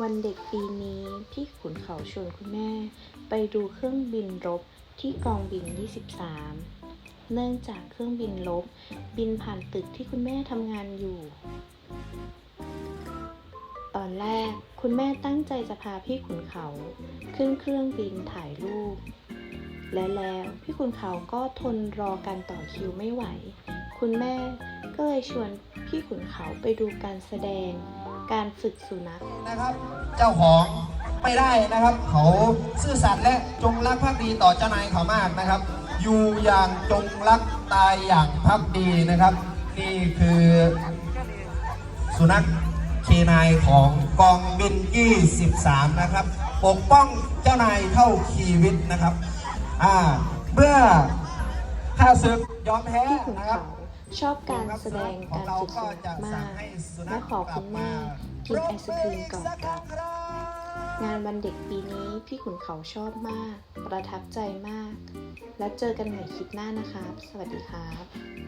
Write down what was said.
วันเด็กปีนี้พี่ขุนเขาชวนคุณแม่ ไปดูเครื่องบินรบที่กองบิน 23 เนื่องจากเครื่องบินรบบินผ่านตึกที่คุณแม่ทำงานอยู่ ตอนแรกคุณแม่ตั้งใจจะพาพี่ขุนเขาขึ้นเครื่องบินถ่ายรูป และแล้วพี่ขุนเขาก็ทนรอการต่อคิวไม่ไหว คุณแม่ก็เลยชวนพี่ขุนเขาไปดูการแสดง การฝึกสุนัขนะครับ เจ้าของไม่ได้นะครับ เขาซื่อสัตย์และจงรักภักดีต่อเจ้านายเขามากนะครับ อยู่อย่างจงรักตายอย่างภักดีนะครับ นี่คือสุนัขเคนายของกองบิน 23 นะครับ ปกป้องเจ้านายเท่าชีวิตนะครับ อ่าเมื่อข้าศึกยอมแพ้นะครับ ชอบการแสดงการฝึกสุนัขมากและขอคุณแม่กินไอศครีมก่อนกลับงานวันเด็กปีนี้พี่ขุนเขาชอบมาก ประทับใจมาก และเจอกันใหม่คลิปหน้านะครับ สวัสดีครับ